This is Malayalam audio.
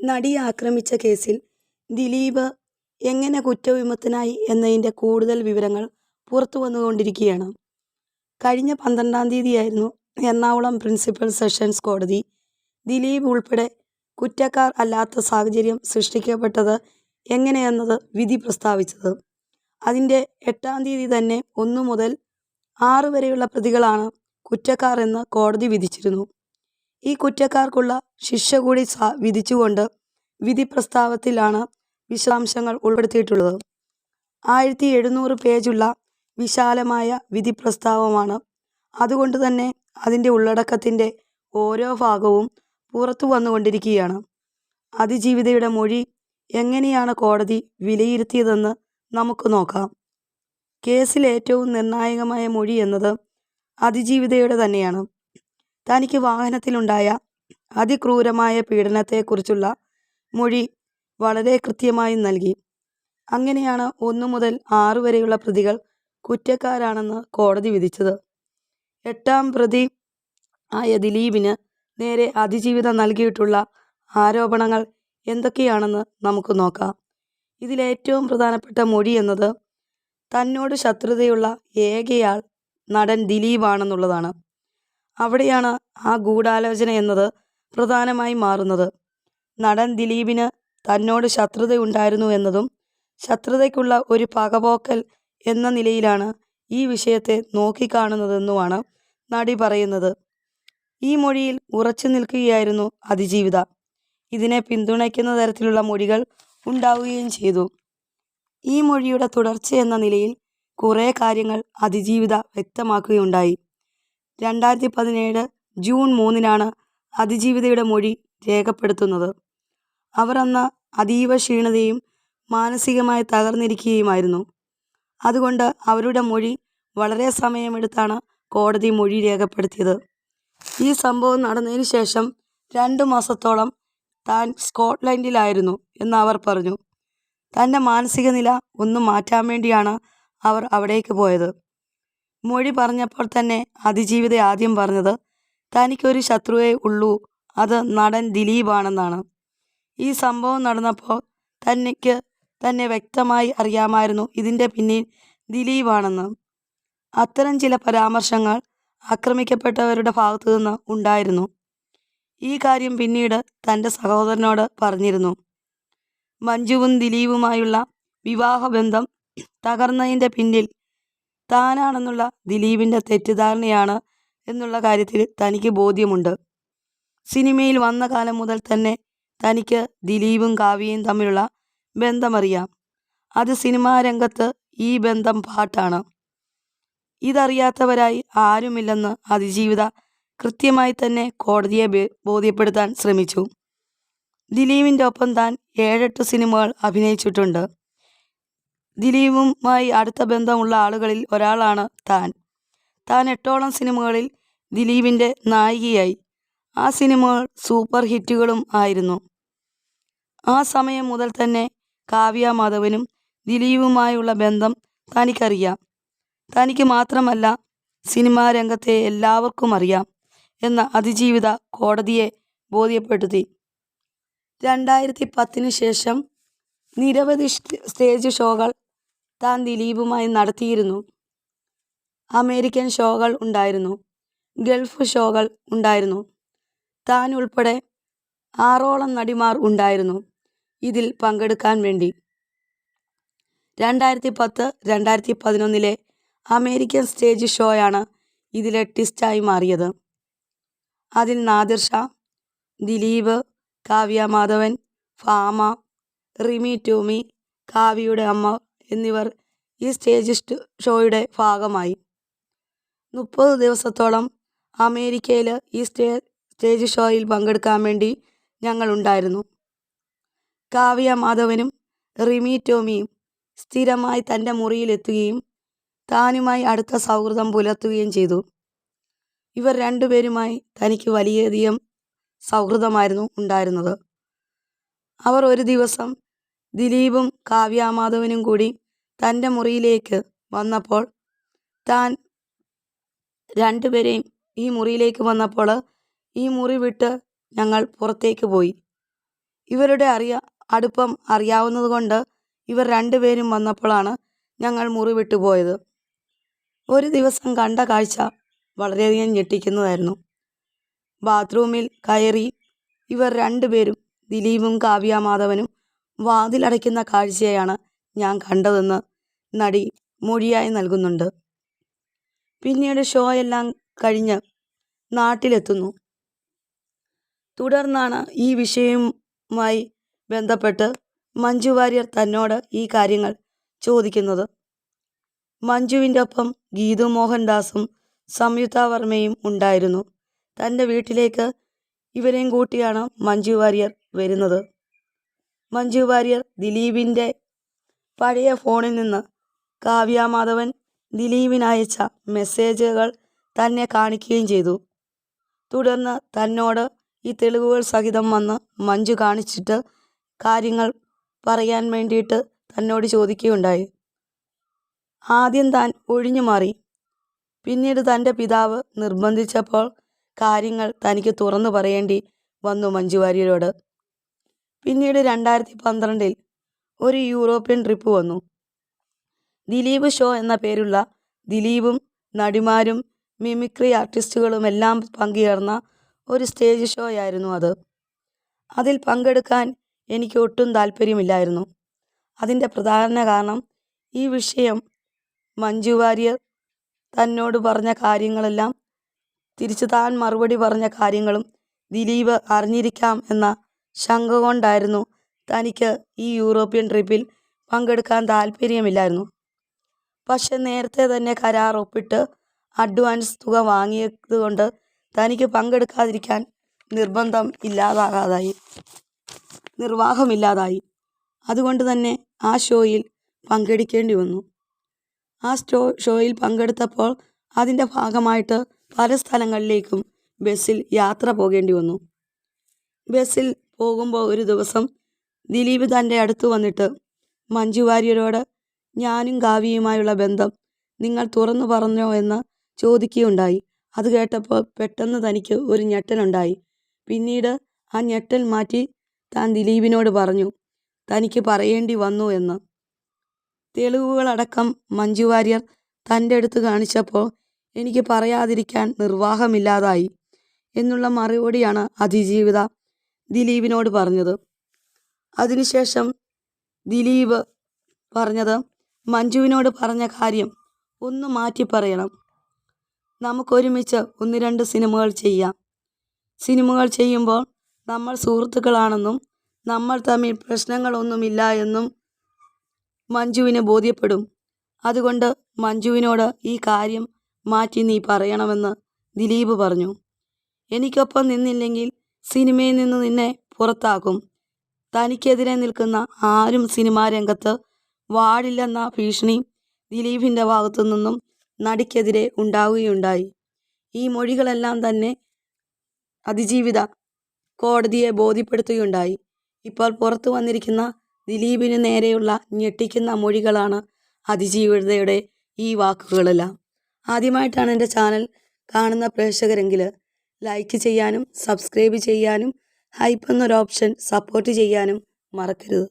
നടിയെ ആക്രമിച്ച കേസിൽ ദിലീപ് എങ്ങനെ കുറ്റവിമുക്തനായി എന്നതിന്റെ കൂടുതൽ വിവരങ്ങൾ പുറത്തു വന്നുകൊണ്ടിരിക്കുകയാണ് കഴിഞ്ഞ പന്ത്രണ്ടാം തീയതിയായിരുന്നു എറണാകുളം പ്രിൻസിപ്പൽ സെഷൻസ് കോടതി ദിലീപ് ഉൾപ്പെടെ കുറ്റക്കാർ അല്ലാത്ത സാഹചര്യം സൃഷ്ടിക്കപ്പെട്ടത് എങ്ങനെയെന്നത് വിധി പ്രസ്താവിച്ചത്. അതിന്റെ എട്ടാം തീയതി തന്നെ ഒന്നു മുതൽ ആറ് വരെയുള്ള പ്രതികളാണ് കുറ്റക്കാർ എന്ന് കോടതി വിധിച്ചിരുന്നു. ഈ കുറ്റക്കാർക്കുള്ള ശിക്ഷ കൂടി വിധിച്ചുകൊണ്ട് വിധി പ്രസ്താവത്തിലാണ് വിശദാംശങ്ങൾ ഉൾപ്പെടുത്തിയിട്ടുള്ളത്. ആയിരത്തി എഴുന്നൂറ് പേജുള്ള വിശാലമായ വിധി പ്രസ്താവമാണ് അതുകൊണ്ട് തന്നെ അതിന്റെ ഉള്ളടക്കത്തിന്റെ ഓരോ ഭാഗവും പുറത്തു വന്നുകൊണ്ടിരിക്കുകയാണ് അതിജീവിതയുടെ മൊഴി എങ്ങനെയാണ് കോടതി വിലയിരുത്തിയതെന്ന് നമുക്ക് നോക്കാം. കേസിൽ ഏറ്റവും നിർണായകമായ മൊഴി എന്നത് അതിജീവിതയുടെ തന്നെയാണ്. തനിക്ക് വാഹനത്തിലുണ്ടായ അതിക്രൂരമായ പീഡനത്തെക്കുറിച്ചുള്ള മൊഴി വളരെ കൃത്യമായി നൽകി. അങ്ങനെയാണ് ഒന്നു മുതൽ ആറ് വരെയുള്ള പ്രതികൾ കുറ്റക്കാരാണെന്ന് കോടതി വിധിച്ചത്. എട്ടാം പ്രതി ആയ ദിലീപിന് നേരെ അതിജീവിതം നൽകിയിട്ടുള്ള ആരോപണങ്ങൾ എന്തൊക്കെയാണെന്ന് നമുക്ക് നോക്കാം. ഇതിലേറ്റവും പ്രധാനപ്പെട്ട മൊഴി എന്നത് തന്നോട് ശത്രുതയുള്ള ഏകയാൾ നടൻ ദിലീപാണെന്നുള്ളതാണ്. അവിടെയാണ് ആ ഗൂഢാലോചന എന്നത് പ്രധാനമായി മാറുന്നത്. നടൻ ദിലീപിന് തന്നോട് ശത്രുതയുണ്ടായിരുന്നു എന്നതും ശത്രുതയ്ക്കുള്ള ഒരു പകപോക്കൽ എന്ന നിലയിലാണ് ഈ വിഷയത്തെ നോക്കിക്കാണുന്നതെന്നുമാണ് നടി പറയുന്നത്. ഈ മൊഴിയിൽ ഉറച്ചു നിൽക്കുകയായിരുന്നു അതിജീവിത. ഇതിനെ പിന്തുണയ്ക്കുന്ന തരത്തിലുള്ള മൊഴികൾ ഉണ്ടാവുകയും ചെയ്തു. ഈ മൊഴിയുടെ തുടർച്ച എന്ന നിലയിൽ കുറേ കാര്യങ്ങൾ അതിജീവിത വ്യക്തമാക്കുകയുണ്ടായി. രണ്ടായിരത്തി പതിനേഴ് ജൂൺ മൂന്നിനാണ് അതിജീവിതയുടെ മൊഴി രേഖപ്പെടുത്തുന്നത്. അവർ അന്ന് അതീവ ക്ഷീണതയും മാനസികമായി തകർന്നിരിക്കുകയുമായിരുന്നു. അതുകൊണ്ട് അവരുടെ മൊഴി വളരെ സമയമെടുത്താണ് കോടതി മൊഴി രേഖപ്പെടുത്തിയത്. ഈ സംഭവം നടന്നതിന് ശേഷം രണ്ടു മാസത്തോളം താൻ സ്കോട്ട്ലൻഡിലായിരുന്നു എന്ന് അവർ പറഞ്ഞു. തന്റെ മാനസിക നില ഒന്ന് മാറ്റാൻ വേണ്ടിയാണ് അവർ അവിടേക്ക് പോയത്. മൊഴി പറഞ്ഞപ്പോൾ തന്നെ അതിജീവിത ആദ്യം പറഞ്ഞത് തനിക്കൊരു ശത്രുവേ ഉള്ളൂ അത് നടൻ ദിലീപാണെന്നാണ്. ഈ സംഭവം നടന്നപ്പോൾ തനിക്ക് തന്നെ വ്യക്തമായി അറിയാമായിരുന്നു ഇതിന്റെ പിന്നിൽ ദിലീപാണെന്ന്. അത്തരം ചില പരാമർശങ്ങൾ ആക്രമിക്കപ്പെട്ടവരുടെ ഭാഗത്തു നിന്ന് ഉണ്ടായിരുന്നു. ഈ കാര്യം പിന്നീട് തന്റെ സഹോദരനോട് പറഞ്ഞിരുന്നു. മഞ്ജുവും ദിലീപുമായുള്ള വിവാഹബന്ധം തകർന്നതിന്റെ പിന്നിൽ താനാണെന്നുള്ള ദിലീപിന്റെ തെറ്റിദ്ധാരണയാണ് എന്നുള്ള കാര്യത്തിൽ തനിക്ക് ബോധ്യമുണ്ട്. സിനിമയിൽ വന്ന കാലം മുതൽ തന്നെ തനിക്ക് ദിലീപും കാവ്യയും തമ്മിലുള്ള ബന്ധമറിയാം. അത് സിനിമാ രംഗത്ത് ഈ ബന്ധം പാട്ടാണ്. ഇതറിയാത്തവരായി ആരുമില്ലെന്ന് അതിജീവിത കൃത്യമായി തന്നെ കോടതിയെ ബോധ്യപ്പെടുത്താൻ ശ്രമിച്ചു. ദിലീപിന്റെ ഒപ്പം താൻ ഏഴെട്ട് സിനിമകൾ അഭിനയിച്ചിട്ടുണ്ട്. ദിലീപുമായി അടുത്ത ബന്ധമുള്ള ആളുകളിൽ ഒരാളാണ് താൻ. താൻ എട്ടോളം സിനിമകളിൽ ദിലീപിന്റെ നായികയായി. ആ സിനിമകൾ സൂപ്പർ ഹിറ്റുകളും ആയിരുന്നു. ആ സമയം മുതൽ തന്നെ കാവ്യ മാധവനും ദിലീപുമായുള്ള ബന്ധം തനിക്കറിയാം. തനിക്ക് മാത്രമല്ല സിനിമാ രംഗത്തെ എല്ലാവർക്കും അറിയാം എന്ന അതിജീവിത കോടതിയെ ബോധ്യപ്പെടുത്തി. രണ്ടായിരത്തി പത്തിന് ശേഷം നിരവധി സ്റ്റേജ് ഷോകൾ താൻ ദിലീപുമായി നടത്തിയിരുന്നു. അമേരിക്കൻ ഷോകൾ ഉണ്ടായിരുന്നു. ഗൾഫ് ഷോകൾ ഉണ്ടായിരുന്നു. താൻ ഉൾപ്പെടെ ആറോളം നടിമാർ ഉണ്ടായിരുന്നു ഇതിൽ പങ്കെടുക്കാൻ വേണ്ടി. രണ്ടായിരത്തി പത്ത് രണ്ടായിരത്തി പതിനൊന്നിലെ അമേരിക്കൻ സ്റ്റേജ് ഷോയാണ് ഇതിലെ ട്വിസ്റ്റായി മാറിയത്. അതിൽ നാദിർഷ ദിലീപ്, കാവ്യ മാധവൻ, ഭാമ, റിമി ടോമി, കാവ്യയുടെ അമ്മ എന്നിവർ ഈ സ്റ്റേജ് ഷോയുടെ ഭാഗമായി. മുപ്പത് ദിവസത്തോളം അമേരിക്കയിൽ ഈ സ്റ്റേ സ്റ്റേജ് ഷോയിൽ പങ്കെടുക്കാൻ വേണ്ടി ഞങ്ങളുണ്ടായിരുന്നു കാവ്യ മാധവനും റിമി ടോമിയും സ്ഥിരമായി തന്റെ മുറിയിലെത്തുകയും താനുമായി അടുത്ത സൗഹൃദം പുലർത്തുകയും ചെയ്തു. ഇവർ രണ്ടുപേരുമായി തനിക്ക് വലിയധികം സൗഹൃദമായിരുന്നു ഉണ്ടായിരുന്നത്. അവർ ഒരു ദിവസം ദിലീപും കാവ്യാമാധവനും കൂടി തന്റെ മുറിയിലേക്ക് വന്നപ്പോൾ താൻ രണ്ടുപേരെയും ഈ മുറിയിലേക്ക് വന്നപ്പോൾ ഈ മുറി വിട്ട് ഞങ്ങൾ പുറത്തേക്ക് പോയി. ഇവരുടെ അറിയ അടുപ്പം അറിയാവുന്നതുകൊണ്ട് ഇവർ രണ്ടുപേരും വന്നപ്പോഴാണ് ഞങ്ങൾ മുറി വിട്ടുപോയത് ഒരു ദിവസം കണ്ട കാഴ്ച വളരെയധികം ഞെട്ടിക്കുന്നതായിരുന്നു ബാത്റൂമിൽ കയറി ഇവർ രണ്ടുപേരും ദിലീപും കാവ്യ മാധവനും വാതിലടയ്ക്കുന്ന കാഴ്ചയാണ് ഞാൻ കണ്ടതെന്ന് നടി മൊഴിയായി നൽകുന്നുണ്ട്. പിന്നീട് ഷോ എല്ലാം കഴിഞ്ഞ് നാട്ടിലെത്തുന്നു. തുടർന്നാണ് ഈ വിഷയവുമായി ബന്ധപ്പെട്ട് മഞ്ജു വാര്യർ തന്നോട് ഈ കാര്യങ്ങൾ ചോദിക്കുന്നത്. മഞ്ജുവിന്റെ ഒപ്പം ഗീതു മോഹൻദാസും സംയുക്ത വർമ്മയും ഉണ്ടായിരുന്നു. തന്റെ വീട്ടിലേക്ക് ഇവരെയും കൂട്ടിയാണ് മഞ്ജു വാര്യർ വരുന്നത്. മഞ്ജു വാര്യർ ദിലീപിന്റെ പഴയ ഫോണിൽ നിന്ന് കാവ്യ മാധവൻ ദിലീപിന് അയച്ച മെസ്സേജുകൾ തന്നെ കാണിക്കുകയും ചെയ്തു. തുടർന്ന് തന്നോട് ഈ തെളിവുകൾ സഹിതം വന്ന് മഞ്ജു കാണിച്ചിട്ട് കാര്യങ്ങൾ പറയാൻ വേണ്ടിയിട്ട് തന്നോട് ചോദിക്കുകയുണ്ടായി. ആദ്യം താൻ ഒഴിഞ്ഞു മാറി. പിന്നീട് തന്റെ പിതാവ് നിർബന്ധിച്ചപ്പോൾ കാര്യങ്ങൾ തനിക്ക് തുറന്നു പറയേണ്ടി വന്നു മഞ്ജു വാര്യരോട്. പിന്നീട് രണ്ടായിരത്തി പന്ത്രണ്ടിൽ ഒരു യൂറോപ്യൻ ട്രിപ്പ് വന്നു. ദിലീപ് ഷോ എന്ന പേരുള്ള ദിലീപും നടിമാരും മിമിക്രി ആർട്ടിസ്റ്റുകളും എല്ലാം പങ്കുചേർന്ന ഒരു സ്റ്റേജ് ഷോ ആയിരുന്നു അത്. അതിൽ പങ്കെടുക്കാൻ എനിക്ക് ഒട്ടും താല്പര്യമില്ലായിരുന്നു. അതിന്റെ പ്രധാന കാരണം ഈ വിഷയം മഞ്ജു വാര്യർ തന്നോട് പറഞ്ഞ കാര്യങ്ങളെല്ലാം തിരിച്ചു താൻ മറുപടി പറഞ്ഞ കാര്യങ്ങളും ദിലീപ് അറിഞ്ഞിരിക്കാം എന്ന ശങ്ക കൊണ്ടായിരുന്നു തനിക്ക് ഈ യൂറോപ്യൻ ട്രിപ്പിൽ പങ്കെടുക്കാൻ താല്പര്യമില്ലായിരുന്നു പക്ഷെ നേരത്തെ തന്നെ കരാർ ഒപ്പിട്ട് അഡ്വാൻസ് തുക വാങ്ങിയത് കൊണ്ട് തനിക്ക് പങ്കെടുക്കാതിരിക്കാൻ നിർബന്ധം ഇല്ലാതാകാതായി. നിർവാഹമില്ലാതായി. അതുകൊണ്ട് തന്നെ ആ ഷോയിൽ പങ്കെടുക്കേണ്ടി വന്നു. ആ സ്റ്റോ ഷോയിൽ പങ്കെടുത്തപ്പോൾ അതിന്റെ ഭാഗമായിട്ട് പല സ്ഥലങ്ങളിലേക്കും ബസ്സിൽ യാത്ര പോകേണ്ടി വന്നു. ബസ്സിൽ പോകുമ്പോൾ ഒരു ദിവസം ദിലീപ് തന്റെ അടുത്ത് വന്നിട്ട് മഞ്ജു വാര്യരോട് ഞാനും കാവ്യയുമായുള്ള ബന്ധം നിങ്ങൾ തുറന്നു പറഞ്ഞോ എന്ന് ചോദിക്കുകയുണ്ടായി. അത് കേട്ടപ്പോൾ പെട്ടെന്ന് തനിക്ക് ഒരു ഞെട്ടലുണ്ടായി. പിന്നീട് ആ ഞെട്ടൽ മാറ്റി താൻ ദിലീപിനോട് പറഞ്ഞു തനിക്ക് പറയേണ്ടി വന്നു എന്ന്. തെളിവുകളടക്കം മഞ്ജു വാര്യർ തന്റെ അടുത്ത് കാണിച്ചപ്പോൾ എനിക്ക് പറയാതിരിക്കാൻ നിർവാഹമില്ലാതായി. എന്നുള്ള മറുപടിയാണ് അതിജീവിത ദിലീപിനോട് പറഞ്ഞത്. അതിനുശേഷം ദിലീപ് പറഞ്ഞത് മഞ്ജുവിനോട് പറഞ്ഞ കാര്യം ഒന്ന് മാറ്റി പറയണം. നമുക്കൊരുമിച്ച് ഒന്ന് രണ്ട് സിനിമകൾ ചെയ്യാം. സിനിമകൾ ചെയ്യുമ്പോൾ നമ്മൾ സുഹൃത്തുക്കളാണെന്നും നമ്മൾ തമ്മിൽ പ്രശ്നങ്ങളൊന്നുമില്ല എന്നും മഞ്ജുവിന് ബോധ്യപ്പെടും. അതുകൊണ്ട് മഞ്ജുവിനോട് ഈ കാര്യം മാറ്റി നീ പറയണമെന്ന് ദിലീപ് പറഞ്ഞു. എനിക്കൊപ്പം നിന്നില്ലെങ്കിൽ സിനിമയിൽ നിന്ന് നിന്നെ പുറത്താക്കും. തനിക്കെതിരെ നിൽക്കുന്ന ആരും സിനിമാ രംഗത്ത് വാടില്ലെന്ന ഭീഷണി ദിലീപിന്റെ ഭാഗത്തു നിന്നും നടിക്കെതിരെ ഉണ്ടാവുകയുണ്ടായി. ഈ മൊഴികളെല്ലാം തന്നെ അതിജീവിത കോടതിയെ ബോധ്യപ്പെടുത്തുകയുണ്ടായി. ഇപ്പോൾ പുറത്തു വന്നിരിക്കുന്ന ദിലീപിന് നേരെയുള്ള ഞെട്ടിക്കുന്ന മൊഴികളാണ് അതിജീവിതയുടെ ഈ വാക്കുകളെല്ലാം. ആദ്യമായിട്ടാണ് എന്റെ ചാനൽ കാണുന്ന പ്രേക്ഷകരെങ്കിൽ ലൈക്ക് ചെയ്യാനും സബ്സ്ക്രൈബ് ചെയ്യാനും ഹൈപ്പ് എന്നൊരു ഓപ്ഷൻ സപ്പോർട്ട് ചെയ്യാനും മറക്കരുത്.